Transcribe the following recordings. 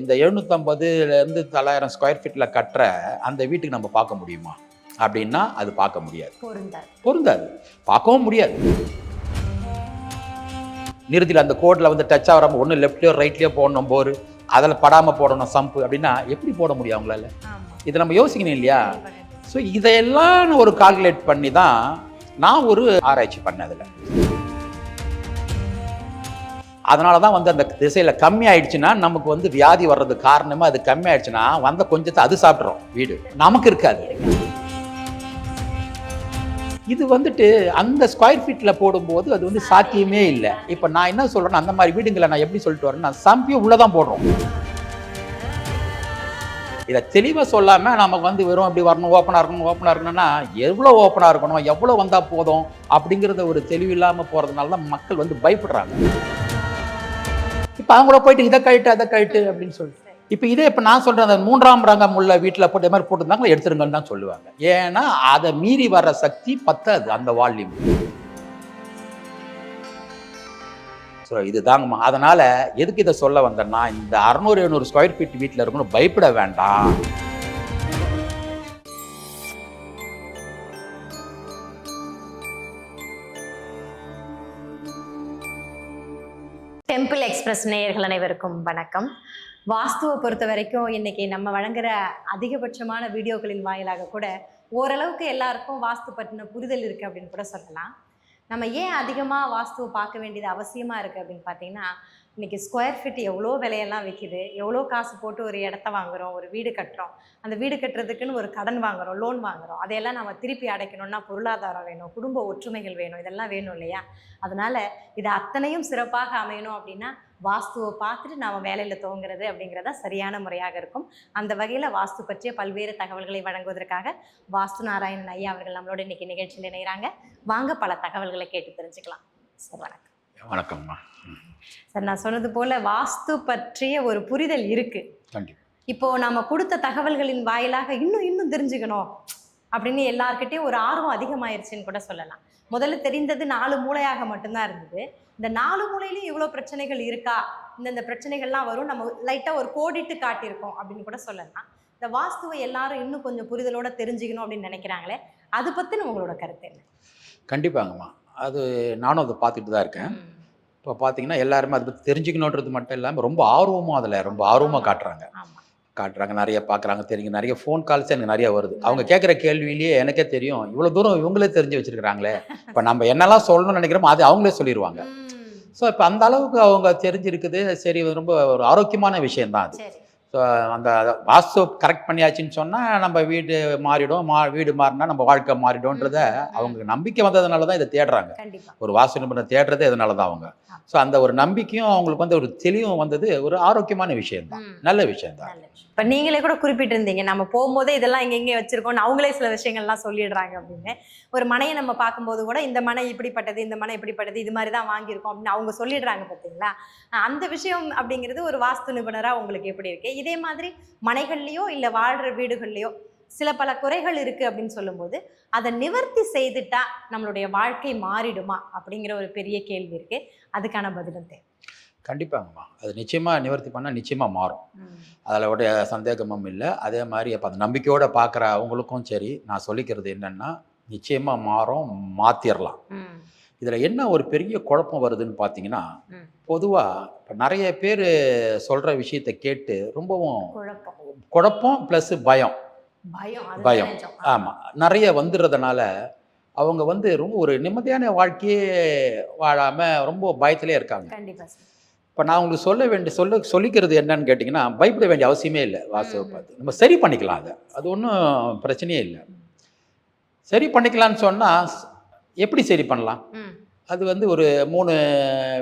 இந்த எழுநூற்றம்பதுலேருந்து தொள்ளாயிரம் ஸ்கொயர் ஃபீட்டில் கட்டுற அந்த வீட்டுக்கு நம்ம பார்க்க முடியுமா? அப்படின்னா அது பார்க்க முடியாது. பொருந்தாது. பார்க்கவும் முடியாது. நிறுத்தியில் அந்த கோட்டில் வந்து டச் ஆகாம ஒன்று லெஃப்ட்லேயோ ரைட்லேயோ போடணும் போர். அதில் படாமல் போடணும் சம்பு அப்படின்னா எப்படி போட முடியும் அவங்களால? இதை நம்ம யோசிக்கணும் இல்லையா. ஸோ இதையெல்லாம் ஒரு கால்குலேட் பண்ணி தான் நான் ஒரு ஆராய்ச்சி பண்ணேன் அதில். அதனால தான் வந்து அந்த திசையில் கம்மி ஆயிடுச்சுன்னா நமக்கு வந்து வியாதி வர்றதுக்கு காரணமாக அது கம்மி ஆயிடுச்சுன்னா வந்த கொஞ்சத்தை அது சாப்பிட்றோம் வீடு. நமக்கு இருக்காது. இது வந்துட்டு அந்த ஸ்கொயர் ஃபீட்டில் போடும்போது அது வந்து சாத்தியமே இல்லை. இப்போ நான் என்ன சொல்கிறேன்னா அந்த மாதிரி வீடுங்களை நான் எப்படி சொல்லிட்டு வரேன்னா சம்பியும் உள்ளே தான் போடுறோம். இதை தெளிவாக சொல்லாமல் நமக்கு வந்து வெறும் அப்படி வரணும் ஓப்பனாக இருக்கணும் ஓப்பனாக இருக்கணும்னா எவ்வளோ ஓப்பனாக இருக்கணும் எவ்வளோ வந்தால் போதும் அப்படிங்கிறத ஒரு தெளிவு இல்லாமல் போகிறதுனால தான் மக்கள் வந்து பயப்படுறாங்க. இப்போ அவங்க கூட போயிட்டு இதை கழிட்டு அதை கழிட்டு அப்படின்னு சொல்லி இப்போ இதே இப்போ நான் சொல்கிறேன் அந்த மூன்றாம் ரங்கம் உள்ள வீட்டில் போட்டு இது மாதிரி போட்டிருந்தாங்களா? எடுத்துருங்கன்னு தான் சொல்லுவாங்க. ஏன்னா அதை மீறி வர சக்தி பத்தாது அந்த வால்யூம். ஸோ இதுதாங்கம்மா அதனால் எதுக்கு இதை சொல்ல வந்தேன்னா இந்த அறநூறு எழுநூறு ஸ்கொயர் ஃபீட் வீட்டில் இருக்கணும் பயப்பட வேண்டாம். டெம்பிள் எக்ஸ்பிரஸ் நேயர்கள் அனைவருக்கும் வணக்கம். வாஸ்துவை பொறுத்த வரைக்கும் இன்னைக்கு நம்ம வழங்குற அதிகபட்சமான வீடியோக்களின் வாயிலாக கூட ஓரளவுக்கு எல்லாருக்கும் வாஸ்து பற்றின புரிதல் இருக்குது அப்படின்னு கூட சொல்லலாம். நம்ம ஏன் அதிகமாக வாஸ்துவை பார்க்க வேண்டியது அவசியமாக இருக்குது அப்படின்னு பார்த்தீங்கன்னா இன்றைக்கி ஸ்கொயர் ஃபீட் எவ்வளோ விலையெல்லாம் விற்கிது எவ்வளோ காசு போட்டு ஒரு இடத்த வாங்குகிறோம் ஒரு வீடு கட்டுறோம்? அந்த வீடு கட்டுறதுக்குன்னு ஒரு கடன் வாங்குறோம் லோன் வாங்குறோம். அதையெல்லாம் நம்ம திருப்பி அடைக்கணும்னா பொருளாதாரம் வேணும் குடும்ப ஒற்றுமைகள் வேணும். இதெல்லாம் வேணும் இல்லையா? அதனால் இது அத்தனையும் சிறப்பாக அமையணும் அப்படின்னா வாஸ்துவை பார்த்துட்டு நாம் வேலையில் துவங்குறது அப்படிங்கிறதா சரியான முறையாக இருக்கும். அந்த வகையில் வாஸ்து பற்றிய பல்வேறு தகவல்களை வழங்குவதற்காக வாஸ்து நாராயணன் ஐயா அவர்கள் நம்மளோட இன்றைக்கி நிகழ்ச்சியில் இணைகிறாங்க வாங்க பல தகவல்களை கேட்டு தெரிஞ்சுக்கலாம். சார் வணக்கம். வணக்கம்மா. சார் நான் சொன்னது போல வாஸ்து பற்றிய ஒரு புரிதல் இருக்கு. கண்டிப்பா. இப்போ நம்ம கொடுத்த தகவல்களின் வாயிலாக இன்னும் இன்னும் தெரிஞ்சுக்கணும் அப்படின்னு எல்லார்கிட்டயும் ஒரு ஆர்வம் அதிகமாயிருச்சுன்னு கூட சொல்லலாம். முதல்ல தெரிந்தது நாலு மூளையாக மட்டும்தான் இருந்தது. இந்த நாலு மூலையிலையும் இவ்வளோ பிரச்சனைகள் இருக்கா? இந்தந்த பிரச்சனைகள்லாம் வரும். நம்ம லைட்டாக ஒரு கோடிட்டு காட்டியிருக்கோம் அப்படின்னு கூட சொல்லலாம். இந்த வாஸ்துவை எல்லாரும் இன்னும் கொஞ்சம் புரிதலோட தெரிஞ்சுக்கணும் அப்படின்னு நினைக்கிறாங்களே அது பற்றின உங்களோட கருத்து என்ன? கண்டிப்பாங்கம்மா. அது நானும் அதை பார்த்துட்டு தான் இருக்கேன். இப்போ பார்த்தீங்கன்னா எல்லாருமே அதை பற்றி தெரிஞ்சுக்கணுன்றது மட்டும் இல்லாமல் ரொம்ப ஆர்வமாக அதில் ரொம்ப ஆர்வமாக காட்டுறாங்க. காட்டுறாங்க நிறைய பார்க்குறாங்க தெரியுங்க நிறைய ஃபோன் கால்ஸ் எனக்கு நிறைய வருது. அவங்க கேட்குற கேள்வியிலேயே எனக்கே தெரியும் இவ்வளோ தூரம் இவங்களே தெரிஞ்சு வச்சிருக்கிறாங்களே. இப்போ நம்ம என்னெல்லாம் சொல்லணும்னு நினைக்கிறோமோ அது அவங்களே சொல்லிடுவாங்க ஸோ இப்போ அந்த அளவுக்கு அவங்க தெரிஞ்சிருக்குது. சரி ரொம்ப ஒரு ஆரோக்கியமான விஷயம்தான் அது. ஸோ அந்த வாஸ்து கரெக்ட் பண்ணியாச்சுன்னு சொன்னால் நம்ம வீடு மாறிடும். மா வீடு மாறினா நம்ம வாழ்க்கை மாறிடும்ன்றத அவங்க நம்பிக்கை வந்ததுனால தான் இதை தேடுறாங்க. ஒரு வாஸ்து நிபுணர் தேடுறதே இதனால தான் அவங்க ஸோ அந்த ஒரு நம்பிக்கையும் அவங்களுக்கு வந்து ஒரு தெளிவும் வந்தது ஒரு ஆரோக்கியமான விஷயம் தான் ம். நல்ல விஷயம் தான் நல்ல விஷயம். இப்போ நீங்களே கூட குறிப்பிட்டிருந்தீங்க நம்ம போகும்போதே இதெல்லாம் எங்கெங்கே வச்சுருக்கோம்னு அவங்களே சில விஷயங்கள்லாம் சொல்லிடுறாங்க அப்படின்னு. ஒரு மனையை நம்ம பார்க்கும்போது கூட இந்த மனை இப்படிப்பட்டது இந்த மனை இப்படிப்பட்டது இது மாதிரி தான் வாங்கியிருக்கோம் அப்படின்னு அவங்க சொல்லிடுறாங்க பார்த்தீங்களா அந்த விஷயம் அப்படிங்கிறது ஒரு வாஸ்து நிபுணராக உங்களுக்கு எப்படி இருக்கு? இதே மாதிரி மனைகள்லையோ இல்லை வாழ்கிற வீடுகள்லையோ சில பல குறைகள் இருக்குது அப்படின்னு சொல்லும்போது அதை நிவர்த்தி செய்துட்டா நம்மளுடைய வாழ்க்கை மாறிடுமா அப்படிங்கிற ஒரு பெரிய கேள்வி இருக்குது அதுக்கான பதிலும் தேவை. கண்டிப்பாங்கம்மா. அது நிச்சயமாக நிவர்த்தி பண்ணால் நிச்சயமாக மாறும். அதில் உடைய சந்தேகமும் இல்லை. அதே மாதிரி அப்போ அந்த நம்பிக்கையோடு பார்க்குற அவங்களுக்கும் சரி நான் சொல்லிக்கிறது என்னென்னா நிச்சயமாக மாறும் மாற்றிடலாம். இதில் என்ன ஒரு பெரிய குழப்பம் வருதுன்னு பார்த்தீங்கன்னா. பொதுவாக இப்போ நிறைய பேர் சொல்கிற விஷயத்தை கேட்டு ரொம்பவும் குழப்பம். குழப்பம் ப்ளஸ் பயம். பயம். ஆமாம் நிறைய வந்துடுறதுனால அவங்க வந்து ரொம்ப ஒரு நிம்மதியான வாழ்க்கையே வாழாமல் ரொம்ப பயத்திலே இருக்காங்க. இப்போ நான் உங்களுக்கு சொல்ல வேண்டிய சொல்ல சொல்லிக்கிறது என்னன்னு கேட்டிங்கன்னா பயப்பட வேண்டிய அவசியமே இல்லை ம். பார்த்து நம்ம சரி பண்ணிக்கலாம் அதை. அது ஒன்றும் பிரச்சனையே இல்லை. சரி பண்ணிக்கலாம்னு சொன்னால் எப்படி சரி பண்ணலாம்? அது வந்து ஒரு மூணு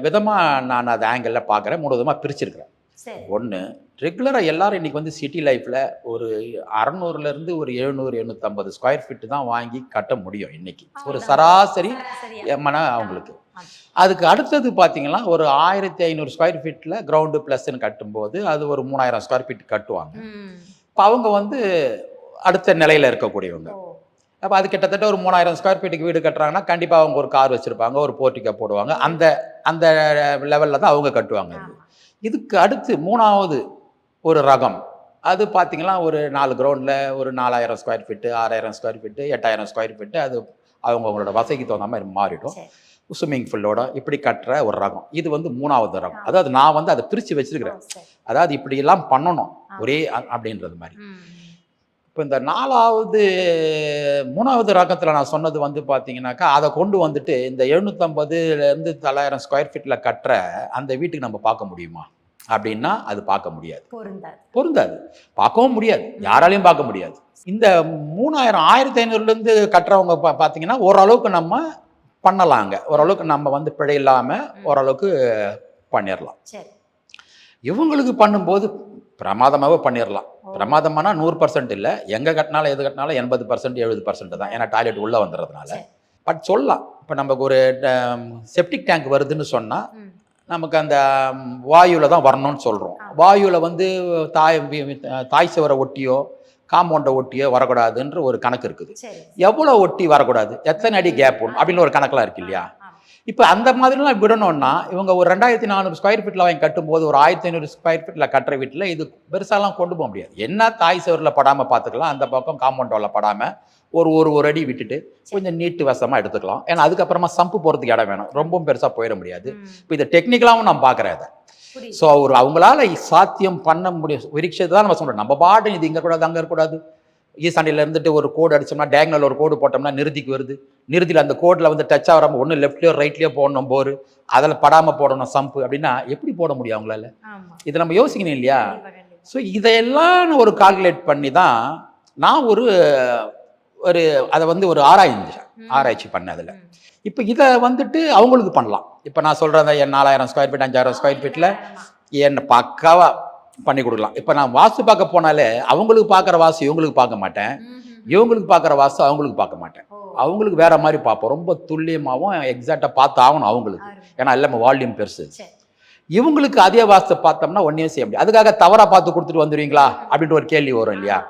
விதமாக நான் அதை ஆங்கிளில் பார்க்குறேன் மூணு விதமாக பிரிச்சிருக்கிறேன். சரி. ஒன்று ரெகுலராக எல்லாரும் இன்றைக்கி வந்து சிட்டி லைஃப்பில் ஒரு அறநூறுலேருந்து ஒரு எழுநூறு எழுநூற்றம்பது ஸ்கொயர் ஃபீட்டு தான் வாங்கி கட்ட முடியும் இன்னைக்கு. ஒரு. சராசரி மன அவங்களுக்கு. அதுக்கு அடுத்தது பார்த்தீங்கன்னா ஒரு ஆயிரத்தி ஐநூறு ஸ்கொயர் ஃபீட்டில் கிரவுண்டு ப்ளஸ்ன்னு கட்டும்போது அது ஒரு மூணாயிரம் ஸ்கொயர் ஃபீட் கட்டுவாங்க. இப்போ அவங்க வந்து அடுத்த நிலையில் இருக்கக்கூடியவங்க. அப்போ அது கிட்டத்தட்ட ஒரு மூணாயிரம் ஸ்கொயர் ஃபீட்டுக்கு வீடு கட்டுறாங்கன்னா கண்டிப்பாக அவங்க ஒரு கார் வச்சுருப்பாங்க ஒரு போர்ட்டிக்கோ போடுவாங்க. அந்த அந்த லெவலில் தான் அவங்க கட்டுவாங்க. இதுக்கு அடுத்து மூணாவது ஒரு ரகம். அது பார்த்தீங்கன்னா ஒரு நாலு கிரவுண்டில் ஒரு நாலாயிரம் ஸ்கொயர் ஃபீட்டு ஆறாயிரம் ஸ்கொயர் ஃபீட்டு எட்டாயிரம் ஸ்கொயர் ஃபீட்டு அது அவங்கவுங்களோட வசதிக்கு தகுந்த மாதிரி மாறிடும். ஸ்விம்மிங் ஃபுல்லோட இப்படி கட்டுற ஒரு ரகம். இது வந்து மூணாவது ரகம். அதாவது நான் வந்து அதை பிரித்து வச்சிருக்கிறேன். சரி. அதாவது இப்படி எல்லாம் பண்ணணும். ஒரே அப்படின்றது மாதிரி. இப்போ இந்த நாலாவது மூணாவது ரகத்தில் நான் சொன்னது வந்து பார்த்தீங்கன்னாக்கா அதை கொண்டு வந்துட்டு இந்த எழுநூற்றம்பதுலேருந்து தொள்ளாயிரம் ஸ்கொயர் ஃபீட்டில் கட்டுற அந்த வீட்டுக்கு நம்ம பார்க்க முடியுமா? அப்படின்னா அது பார்க்க முடியாது. பொருந்தாது. பொருந்தாது. பார்க்கவும் முடியாது. யாராலையும் பார்க்க முடியாது. இந்த மூணாயிரம் ஆயிரத்தி ஐநூறுலேருந்து கட்டுறவங்க பார்த்தீங்கன்னா ஓரளவுக்கு நம்ம பண்ணலாங்க. ஓரளவுக்கு நம்ம வந்து பிழை இல்லாமல் ஓரளவுக்கு பண்ணிடலாம் சரி. இவங்களுக்கு பண்ணும்போது பிரமாதமாகவே பண்ணிடலாம். பிரமாதமானா நூறு பர்சன்ட் இல்லை. எங்கே கட்டினாலும் எது கட்டினாலும் எண்பது பர்சன்ட் எழுபது பர்சன்ட் தான். ஏன்னா டாய்லெட் உள்ளே வந்துடுறதுனால. பட் சொல்லலாம். இப்போ நமக்கு ஒரு செப்டிக் டேங்க் வருதுன்னு சொன்னால் நமக்கு அந்த வாயுவில் தான் வரணும்னு சொல்கிறோம். வாயுவில் வந்து தாய் தாய் சுவரை ஒட்டியோ காம்பவுண்டை ஒட்டியோ வரக்கூடாதுன்ற ஒரு கணக்கு இருக்குது. எவ்வளோ ஒட்டி வரக்கூடாது? எத்தனை அடி கேப் ஒன்று அப்படின்னு ஒரு கணக்கெலாம் இருக்கு இல்லையா? இப்போ அந்த மாதிரிலாம் விடணும்னா இவங்க ஒரு ரெண்டாயிரத்தி நானூறு ஸ்கொயர் ஃபீட்டில் வாங்கி கட்டும்போது ஒரு ஆயிரத்தி ஐநூறு ஸ்கொயர் ஃபீட்டில் கட்டுற வீட்டில் இது பெருசாலாம் கொண்டு போக முடியாது. என்ன தாய் சுவரில் படாமல் பார்த்துக்கலாம் அந்த பக்கம் காம்பவுண்ட் வாலில் படாமல் ஒரு ஒரு ஒரு அடி விட்டுட்டு கொஞ்சம் நீட்டு வசமாக எடுத்துக்கலாம். ஏன்னா அதுக்கப்புறமா சம்பு போகிறதுக்கு இடம் வேணும். ரொம்பவும் பெருசாக போயிட முடியாது. இப்போ இதை டெக்னிக்கலாகவும் நான் பார்க்குறேன் அதை ஸோ ஒரு அவங்களால சாத்தியம் பண்ண முடியும். விரிக்ஷத்தை தான் நம்ம சொல்கிறோம் நம்ம பாட்டு இது இங்கே கூடாது அங்கே இருக்கக்கூடாது. ஈசாண்டியில் இருந்துட்டு ஒரு கோடு அடிச்சோம்னா டேக்னல் ஒரு கோடு போட்டோம்னா நிறுதிக்கு வருது. நிறுதியில் அந்த கோடில் வந்து டச் ஆகாம ஒன்று லெஃப்ட்லேயோ ரைட்லேயோ போடணும் போர். அதில் படாமல் போடணும் சம்பு அப்படின்னா எப்படி போட முடியும் அவங்களால? இதை நம்ம யோசிக்கணும் இல்லையா? ஸோ இதையெல்லாம் நான் ஒரு கால்குலேட் பண்ணி தான் நான் ஒரு ஒரு அதை வந்து ஒரு ஆராய்ஞ்சேன். ம், ஆராய்ச்சி பண்ணேன் அதில். இப்போ இதை வந்துட்டு அவங்களுக்கு பண்ணலாம். இப்போ நான் சொல்கிறத என் நாலாயிரம் ஸ்கொயர் ஃபீட் அஞ்சாயிரம் ஸ்கொயர் ஃபீட்டில் ஆமா. என்ன பக்காவா பண்ணி கொடுக்கலாம். இப்போ நான் வாஸ்து பார்க்க போனாலே அவங்களுக்கு பார்க்குற வாஸ்து இவங்களுக்கு பார்க்க மாட்டேன். இவங்களுக்கு பார்க்குற வாஸ்து அவங்களுக்கு பார்க்க மாட்டேன். அவங்களுக்கு வேற மாதிரி பார்ப்போம். ரொம்ப துல்லியமாகவும் எக்ஸாக்டாக பார்த்து ஆகணும் அவங்களுக்கு. ஏன்னா எல்லாமே வால்யூம் பெருசு. இவங்களுக்கு அதே வாஸ்து பார்த்தோம்னா ஒன்றையும் செய்ய முடியாது. அதுக்காக தவறாக பார்த்து கொடுத்துட்டு வந்துடுவீங்களா அப்படின்ட்டு ஒரு கேள்வி வரும் இல்லையா.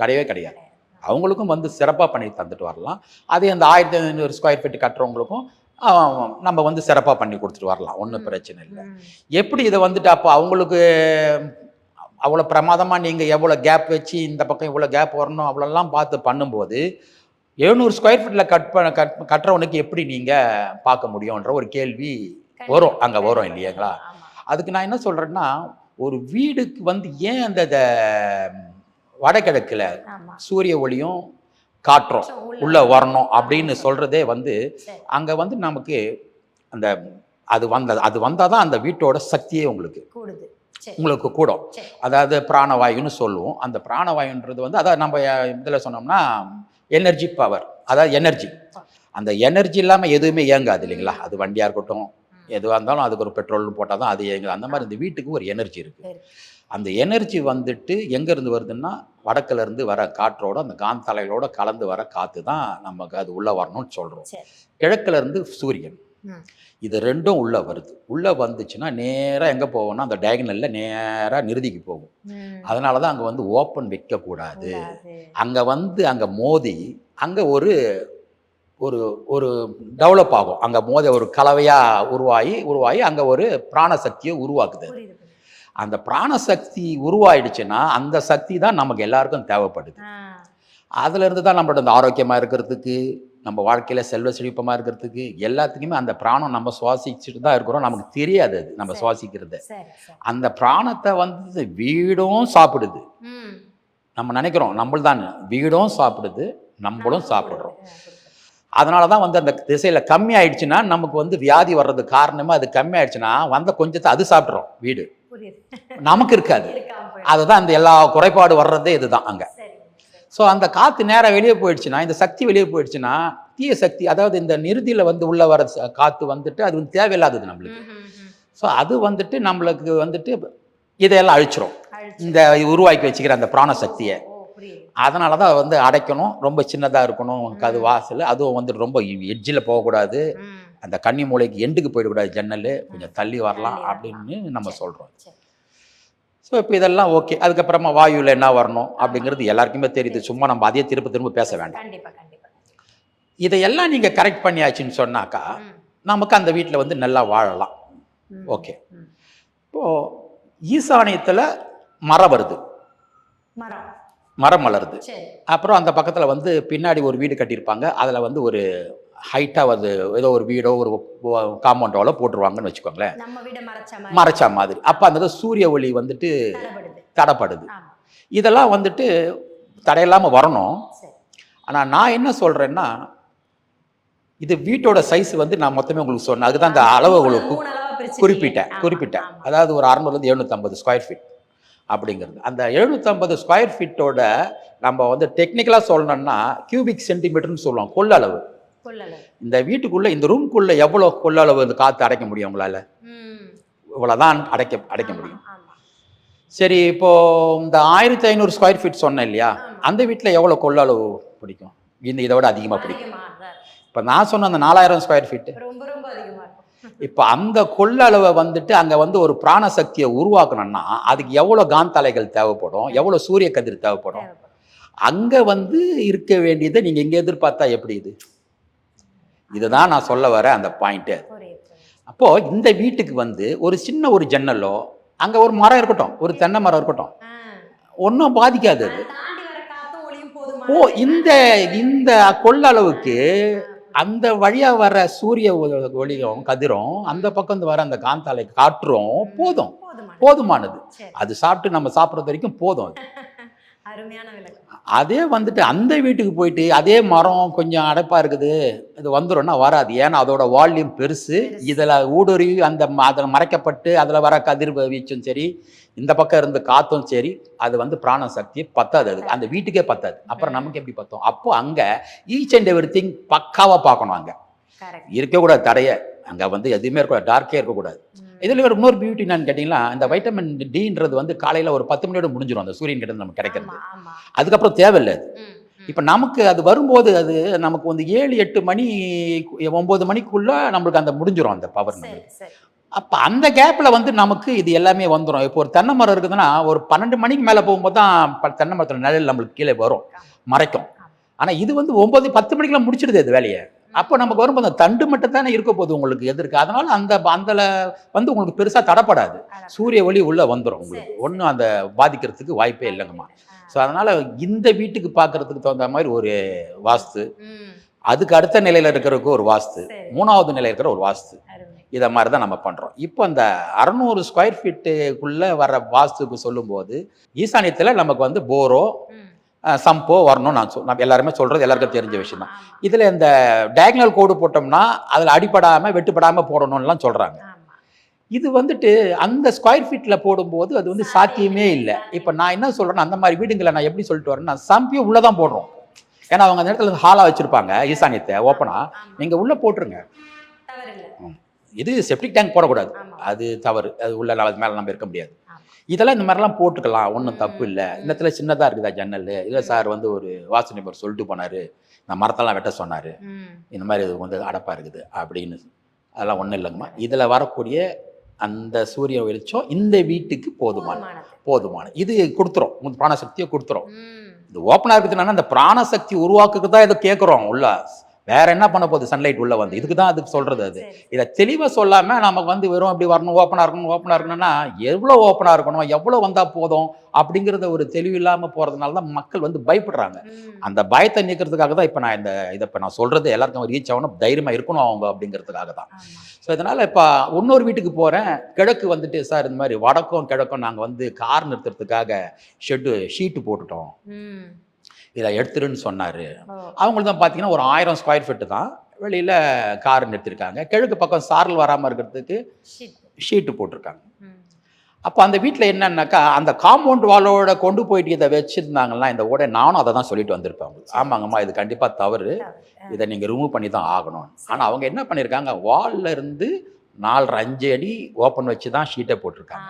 கிடையவே கிடையாது. அவங்களுக்கும் வந்து சிறப்பாக பண்ணி தந்துட்டு வரலாம் அதே அந்த ஆயிரத்தி ஐநூறு ஸ்கொயர் ஃபீட் கட்டுறவங்களுக்கும் நம்ம வந்து சிறப்பாக பண்ணி கொடுத்துட்டு வரலாம் ஒன்றும். பிரச்சனை இல்லை எப்படி இதை வந்துட்டு அப்போ அவங்களுக்கு அவ்வளோ பிரமாதமாக நீங்கள் எவ்வளோ கேப் வச்சு இந்த பக்கம் இவ்வளோ கேப் வரணும் அவ்வளோலாம் பார்த்து பண்ணும்போது எழுநூறு ஸ்கொயர் ஃபீட்டில் கட் பண்ண கட் கட்டுறவனுக்கு எப்படி நீங்கள் பார்க்க முடியுன்ற ஒரு கேள்வி வரும் அங்கே வரும். இல்லையாங்களா. அதுக்கு நான் என்ன சொல்கிறேன்னா ஒரு வீடுக்கு வந்து ஏன் அந்த வடகிழக்குல. சூரிய ஒளியும் காற்றும் உள்ள வரணும் அப்படின்னு சொல்கிறதே வந்து. அங்கே வந்து நமக்கு அந்த அது வந்த அது வந்தால் தான் அந்த வீட்டோட சக்தியே உங்களுக்கு உங்களுக்கு கூடும். அதாவது பிராணவாயுன்னு சொல்லுவோம். அந்த பிராணவாயுன்றது வந்து அதாவது நம்ம இதில் சொன்னோம்னா எனர்ஜி பவர் அதாவது எனர்ஜி அந்த எனர்ஜி இல்லாமல் எதுவுமே இயங்காது இல்லைங்களா? அது வண்டியாக இருக்கட்டும். எதுவாக இருந்தாலும் அதுக்கு ஒரு பெட்ரோல்னு போட்டால் தான் அது இயங்குது அந்த மாதிரி இந்த வீட்டுக்கு ஒரு எனர்ஜி இருக்குது. அந்த எனர்ஜி வந்துட்டு எங்கேருந்து வருதுன்னா வடக்குல இருந்து வர காற்றோட அந்த காந்தலைகளோட கலந்து வர காற்று தான் நமக்கு அது உள்ளே வரணும்னு சொல்கிறோம் சரி. கிழக்குல இருந்து சூரியன். இது ரெண்டும் உள்ளே வருது உள்ளே வந்துச்சுன்னா நேராக எங்கே போகும்னா அந்த டயகனலில் நேராக நிறுதிக்கு போகும். அதனால தான் அங்கே வந்து ஓப்பன் வைக்கக்கூடாது கூடாது. அங்கே வந்து அங்கே மோதி அங்கே ஒரு ஒரு ஒரு டெவலப் ஆகும் அங்கே மோதி ஒரு கலவையாக உருவாகி உருவாகி அங்கே ஒரு பிராணசக்தியை உருவாக்குது. அந்த பிராணசக்தி உருவாயிடுச்சுன்னா அந்த சக்தி தான் நமக்கு எல்லாருக்கும் தேவைப்படுது. ஆ, அதுல இருந்து தான் நம்மளோட இந்த ஆரோக்கியமாக இருக்கிறதுக்கு நம்ம வாழ்க்கையில் செல்வ செழிப்பமாக இருக்கிறதுக்கு எல்லாத்துக்குமே அந்த பிராணம் நம்ம சுவாசிச்சுட்டு தான் இருக்கிறோம். நமக்கு தெரியாது அது நம்ம. சுவாசிக்கிறது. அந்த பிராணத்தை வந்து வீடும் சாப்பிடுது. நம்ம நினைக்கிறோம் நம்மள்தான் வீடும் சாப்பிடுது நம்மளும் சாப்பிடுறோம். அதனால தான் வந்து அந்த திசையில் கம்மி ஆயிடுச்சுன்னா நமக்கு வந்து வியாதி வர்றதுக்கு காரணமே அது கம்மி ஆயிடுச்சுன்னா வந்த கொஞ்சத்தை அது சாப்பிட்றோம் வீடு. நமக்கு இருக்காது. அதுதான் அந்த எல்லா குறைபாடு வர்றதே இதுதான் அங்கே. ஸோ அந்த காற்று நேராக வெளியே போயிடுச்சுன்னா இந்த சக்தி வெளியே போயிடுச்சுன்னா தீய சக்தி அதாவது இந்த நிறுதியில் வந்து உள்ள வர காற்று வந்துட்டு அது வந்து தேவையில்லாதது நம்மளுக்கு. ஸோ அது வந்துட்டு நம்மளுக்கு வந்துட்டு இதையெல்லாம் அழிச்சிரும் அழிச்சு. இந்த உருவாக்கி வச்சுக்கிற அந்த பிராண சக்தியை. அதனால தான் வந்து அடைக்கணும் ரொம்ப சின்னதாக இருக்கணும் அது வாசல் அதுவும் வந்துட்டு ரொம்ப எட்ஜில் போகக்கூடாது. அந்த கன்னி மூலைக்கு எண்டுக்கு போயிடக்கூடாது ஜன்னல் கொஞ்சம் தள்ளி வரலாம். அப்படின்னு நம்ம. சொல்கிறோம். ஸோ இப்போ இதெல்லாம் ஓகே அதுக்கப்புறமா வாயுவில் என்ன வரணும் அப்படிங்கிறது எல்லாருக்குமே தெரியுது. சும்மா நம்ம அதையே திரும்ப திரும்ப பேச வேண்டாம். இதையெல்லாம் நீங்கள் கரெக்ட் பண்ணியாச்சுன்னு சொன்னாக்கா நமக்கு அந்த வீட்டில் வந்து நல்லா வாழலாம். ஓகே. இப்போது ஈசானியத்தில் மரம் வருது. மரம். சரி. அப்புறம் அந்த பக்கத்தில் வந்து பின்னாடி ஒரு வீடு கட்டியிருப்பாங்க. அதில் வந்து ஒரு ஹைட்டாக வந்து ஏதோ ஒரு வீடோ ஒரு காம்பவுண்டோல போட்டுருவாங்கன்னு வச்சுக்கோங்களேன். மறைச்ச மாதிரி. அப்போ அந்த சூரிய ஒளி வந்துட்டு தடைப்படுது. இதெல்லாம் வந்துட்டு தடையில்லாமல் வரணும். ஆனால் நான் என்ன சொல்கிறேன்னா இது வீட்டோட சைஸ் வந்து நான் மொத்தமே உங்களுக்கு சொன்னேன். அதுதான் அந்த அளவு உங்களுக்கு. குறிப்பிட்டேன் குறிப்பிட்டேன். அதாவது ஒரு அறுநூறுலேருந்து எழுநூற்றம்பது ஸ்கொயர் ஃபீட் அப்படிங்கிறது. அந்த எழுநூற்றம்பது ஸ்கொயர் ஃபீட்டோட நம்ம வந்து டெக்னிக்கலாக சொல்லணும்னா கியூபிக் சென்டிமீட்டர்னு சொல்லுவோம் கொள்ளளவு. இந்த வீட்டுக்குள்ளே இந்த ரூம்குள்ளே எவ்வளோ கொள்ளளவு இந்த காற்று அடைக்க முடியும் உங்களால் இவ்வளோதான் அடைக்க அடைக்க முடியும். சரி இப்போ இந்த ஆயிரத்தி ஐநூறு ஸ்கொயர் ஃபீட் சொன்னேன் இல்லையா. அந்த வீட்டில் எவ்வளோ கொள்ளளவு பிடிக்கும்? இந்த இதை விட அதிகமாக பிடிக்கும். இப்போ நான் சொன்ன அந்த நாலாயிரம் ஸ்கொயர் ஃபீட்டு இப்போ அந்த கொள்ளளவை வந்துட்டு அங்கே வந்து ஒரு பிராணசக்தியை உருவாக்கணும்னா அதுக்கு எவ்வளோ காந்தலைகள் தேவைப்படும்? எவ்வளோ சூரிய கதிர் தேவைப்படும். அங்கே வந்து இருக்க வேண்டியதை நீங்கள் இங்கே எதிர்பார்த்தா எப்படி இது? இதுதான் நான் சொல்ல வர அந்த பாயிண்ட்டு. அப்போது இந்த வீட்டுக்கு வந்து ஒரு சின்ன ஒரு ஜன்னலோ அங்கே ஒரு மரம் இருக்கட்டும் ஒரு தென்னை மரம் இருக்கட்டும். ஒன்றும் பாதிக்காது அது. ஓ இந்த இந்த கொள்ளளவுக்கு அந்த வழியா வர சூரிய ஒளியும் கதிரும் அந்த பக்கம் இருந்து வர அந்த காந்தாலை காற்றும் போதும் போதுமா. போதுமானது. அது சாப்பிட்டு நம்ம சாப்பிட்றது வரைக்கும் போதும் அது. அருமையான விளக்கம். அதே வந்துட்டு அந்த வீட்டுக்கு போயிட்டு அதே மரம் கொஞ்சம் அடைப்பா இருக்குது. இது வந்துடும்னா வராது. ஏன்னா அதோட வால்யூம் பெருசு. இதில் ஊடுருவி அந்த அதில் மறைக்கப்பட்டு அதில் வர கதிர் வீச்சும் சரி இந்த பக்கம் இருந்து காத்தும் சரி அது வந்து பிராண சக்தி பத்தாது அதுக்கு அந்த வீட்டுக்கே பத்தாது. அப்புறம் நமக்கு எப்படி பத்தும்? அப்போ அங்கே ஈச் அண்ட் எவ்ரி திங் பக்காவாக பார்க்கணும் அங்கே. இருக்கக்கூடாது தடைய. அங்கே வந்து எதுவுமே இருக்கக்கூடாது. டார்க்கே இருக்கக்கூடாது. இதில் ஒரு இன்னொரு பியூட்டி என்னன்னு கேட்டிங்கன்னா இந்த வைட்டமின் டின்றது வந்து காலையில் ஒரு பத்து மணியோட முடிஞ்சிடும் அந்த சூரியன் கிட்ட நமக்கு கிடைக்கிறது. அதுக்கப்புறம் தேவையில்லை அது. இப்போ நமக்கு அது வரும்போது அது நமக்கு வந்து ஏழு எட்டு மணி ஒம்பது மணிக்குள்ள நம்மளுக்கு அந்த முடிஞ்சிடும் அந்த பவர் அப்போ அந்த கேப்பில் வந்து நமக்கு இது எல்லாமே வந்துடும் இப்போ ஒரு தென்னை மரம் இருக்குதுன்னா ஒரு பன்னெண்டு மணிக்கு மேலே போகும்போது தான் தென்னை மரத்தில் நிழல் நம்மளுக்கு கீழே வரும் மறைக்கும். ஆனால் இது வந்து ஒம்பது பத்து மணிக்கெல்லாம் முடிச்சிடுது அது வேலையை. அப்போ நமக்கு வரும்போது அந்த தண்டு மட்டும் தானே இருக்க போகுது உங்களுக்கு எதிர்க்கு. அதனால அந்த அந்த வந்து உங்களுக்கு பெருசாக தடப்படாது. சூரிய ஒளி உள்ளே வந்துடும் உங்களுக்கு. ஒன்றும் அந்த பாதிக்கிறதுக்கு வாய்ப்பே இல்லைங்கம்மா. ஸோ அதனால் இந்த வீட்டுக்கு பார்க்கறதுக்கு தகுந்த மாதிரி ஒரு வாஸ்து. அதுக்கு அடுத்த நிலையில் இருக்கிறதுக்கு ஒரு வாஸ்து. மூணாவது நிலையில் இருக்கிற ஒரு வாஸ்து. இதை மாதிரி தான் நம்ம பண்ணுறோம் இப்போ அந்த அறநூறு ஸ்கொயர் ஃபீட்டுக்குள்ளே வர வாஸ்துக்கு சொல்லும்போது ஈசானியத்தில் நமக்கு வந்து போரோ சம்போ வரணும் நான் சொல் நம்ம எல்லாருமே சொல்கிறது எல்லாருக்கும் தெரிஞ்ச விஷயம் தான் இதில் இந்த டயக்னல் கோடு போட்டோம்னா அதில் அடிபடாமல் வெட்டுப்படாமல் போடணும்லாம் சொல்கிறாங்க. இது வந்துட்டு அந்த ஸ்கொயர் ஃபீட்டில் போடும்போது அது வந்து சாத்தியமே இல்லை இப்போ நான் என்ன சொல்கிறேன்னா அந்த மாதிரி வீடுங்களை நான் எப்படி சொல்லிட்டு வரேன்னா சம்பியும் உள்ளே தான் போடுறோம் ஏன்னா அவங்க அந்த இடத்துல ஹாலாக வச்சுருப்பாங்க ஈசானியத்தை ஓப்பனாக. நீங்கள் உள்ளே போட்டுருங்க. இது செப்டிக் டேங்க் போடக்கூடாது. அது தவறு அது உள்ள மேலே நம்ம இருக்க முடியாது. இதெல்லாம் இந்த மாதிரிலாம் போட்டுக்கலாம். ஒன்றும் தப்பு இல்லை. இந்த இடத்துல சின்னதாக இருக்குதா ஜன்னல்? இல்லை சார் வந்து ஒரு வாசு நிபர் சொல்லிட்டு போனார். இந்த மரத்தெல்லாம் வெட்ட சொன்னார். இந்த மாதிரி இது வந்து அடப்பாக இருக்குது. அப்படின்னு. அதெல்லாம் ஒன்றும் இல்லைங்கம்மா. இதில் வரக்கூடிய அந்த சூரிய வெளிச்சம் இந்த வீட்டுக்கு போதுமான. போதுமான இது கொடுத்துரும். பிராணசக்தியை கொடுத்துரும். இது ஓப்பனாக இருக்குதுன்னா அந்த பிராணசக்தி உருவாக்குக்கு தான் இதை கேட்குறோம் உள்ள வேற என்ன பண்ண போகுது சன்லைட் உள்ள வந்து இதுக்கு தான் அதுக்கு சொல்றது அது. இதை தெளிவாக சொல்லாம நமக்கு வந்து வெறும் அப்படி வரணும் ஓப்பனாக இருக்கணும் ஓப்பனாக இருக்கணும்னா எவ்வளோ ஓப்பனாக இருக்கணும் எவ்வளோ வந்தால் போதும் அப்படிங்கிறத ஒரு தெளிவு இல்லாமல் போகிறதுனால தான் மக்கள் வந்து பயப்படுறாங்க. அந்த பயத்தை நீக்கிறதுக்காக தான் இப்போ நான் இந்த இதை இப்போ நான் சொல்கிறது எல்லாருக்கும் ரீச் ஆகணும் தைரியமாக இருக்கணும் அவங்க அப்படிங்கிறதுக்காக தான். ஸோ இதனால் இப்போ இன்னொரு வீட்டுக்கு போகிறேன் கிழக்கு வந்துட்டு சார் இந்த மாதிரி வடக்கும் கிழக்கும் நாங்கள் வந்து கார் நிறுத்துறதுக்காக ஷெட்டு ஷீட்டு போட்டுட்டோம். இதை எடுத்துருன்னு சொன்னார். அவங்களுக்கு தான் பார்த்தீங்கன்னா ஒரு ஆயிரம் ஸ்கொயர் ஃபீட்டு தான் வெளியில் கார் நிறுத்திருக்காங்க கிழக்கு பக்கம் சாரல் வராமல் இருக்கிறதுக்கு. ஷீட்டு போட்டிருக்காங்க. அப்போ அந்த வீட்டில் என்னன்னாக்கா அந்த காம்பவுண்ட் வாலோட கொண்டு போயிட்டு இதை வச்சுருந்தாங்கன்னா இந்த ஓட நானும் அதை தான் சொல்லிட்டு வந்திருப்பேன் அவங்களுக்கு ஆமாங்கம்மா இது கண்டிப்பாக தவறு. இதை நீங்கள் ரிமூவ் பண்ணி தான் ஆகணும் ஆனால் அவங்க என்ன பண்ணியிருக்காங்க வால்ல இருந்து நாலரை அஞ்சு அடி ஓப்பன் வச்சு தான் ஷீட்டை. போட்டிருக்காங்க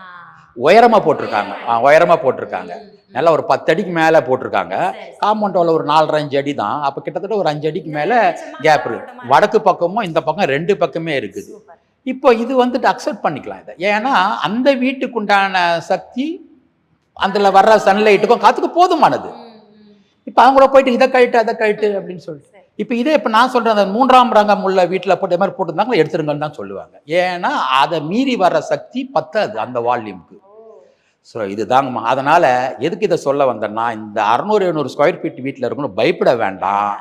உயரமாக போட்டிருக்காங்க ஆ, உயரமா போட்டிருக்காங்க. நல்லா ஒரு பத்து அடிக்கு மேலே போட்டிருக்காங்க. காம்பவுண்ட் வால் ஒரு நாலரை அஞ்சு அடி தான் அப்போ கிட்டத்தட்ட ஒரு அஞ்சு அடிக்கு மேலே கேப் போட்ட இருக்கு மாதிரி. வடக்கு பக்கமும் இந்த பக்கம் ரெண்டு பக்கமே இருக்குது. இப்போ இது வந்துட்டு அக்செப்ட் பண்ணிக்கலாம் இதை ஏன்னா அந்த வீட்டுக்குண்டான சக்தி அதில் வர்ற சன்லைட்டுக்கும் காத்துக்கு போதுமானது. இப்போ அவங்க கூட போயிட்டு இதை கழிட்டு அதை கழிட்டு அப்படின்னு சொல்லிட்டு. இப்போ இதே இப்போ நான் சொல்கிறேன் அந்த மூன்றாம் ரங்கம் உள்ள வீட்டில் போட்டு மாதிரி போட்டிருந்தாங்களா? எடுத்துருங்கன்னு தான் சொல்லுவாங்க. ஏன்னா அதை மீறி வர்ற சக்தி பத்தாது அந்த வால்யூம்க்கு. ஸோ இதுதாங்கம்மா அதனால் எதுக்கு இதை சொல்ல வந்தேன்னா இந்த அறநூறு எழுநூறு ஸ்கொயர் ஃபீட் வீட்டில் இருக்கணும் பயப்பட வேண்டாம்.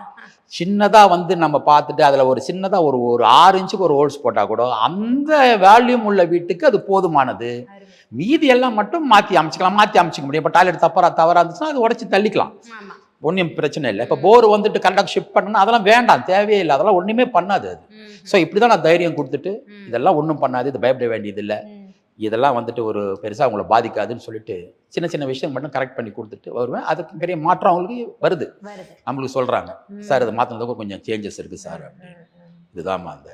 சின்னதாக வந்து நம்ம பார்த்துட்டு அதில் ஒரு சின்னதாக ஒரு ஒரு ஆறு இன்ச்சுக்கு ஒரு ஹோல்ஸ் போட்டால் கூட அந்த வேல்யூம் உள்ள வீட்டுக்கு அது போதுமானது. மீதி எல்லாம் மட்டும் மாற்றி அமைச்சிக்கலாம் மாற்றி அமைச்சிக்க முடியும். இப்போ டாய்லெட் தப்பரா தவறா இருந்துச்சுன்னா அது உடச்சி தள்ளிக்கலாம். ஒன்றும் பிரச்சனை இல்லை. இப்போ போர் வந்துட்டு கரெக்டாக ஷிஃப்ட் பண்ணணும் அதெல்லாம் வேண்டாம் தேவையே இல்லை. அதெல்லாம் ஒன்றுமே பண்ணாது அது. ஸோ இப்படி தான் நான் தைரியம் கொடுத்துட்டு இதெல்லாம் ஒன்றும் பண்ணாது இது பயப்பட வேண்டியது இல்லை ம். இதெல்லாம் வந்துட்டு ஒரு பெருசாக உங்களை பாதிக்காதுன்னு சொல்லிட்டு சின்ன சின்ன விஷயம் மட்டும் கரெக்ட் பண்ணி கொடுத்துட்டு வருவேன். அதுக்கு பெரிய மாற்றம் அவங்களுக்கு வருது. நம்மளுக்கு சொல்கிறாங்க. சார் இதை மாற்றினதுக்கு கொஞ்சம் சேஞ்சஸ் இருக்குது சார் ம். இதுதான்மா அந்த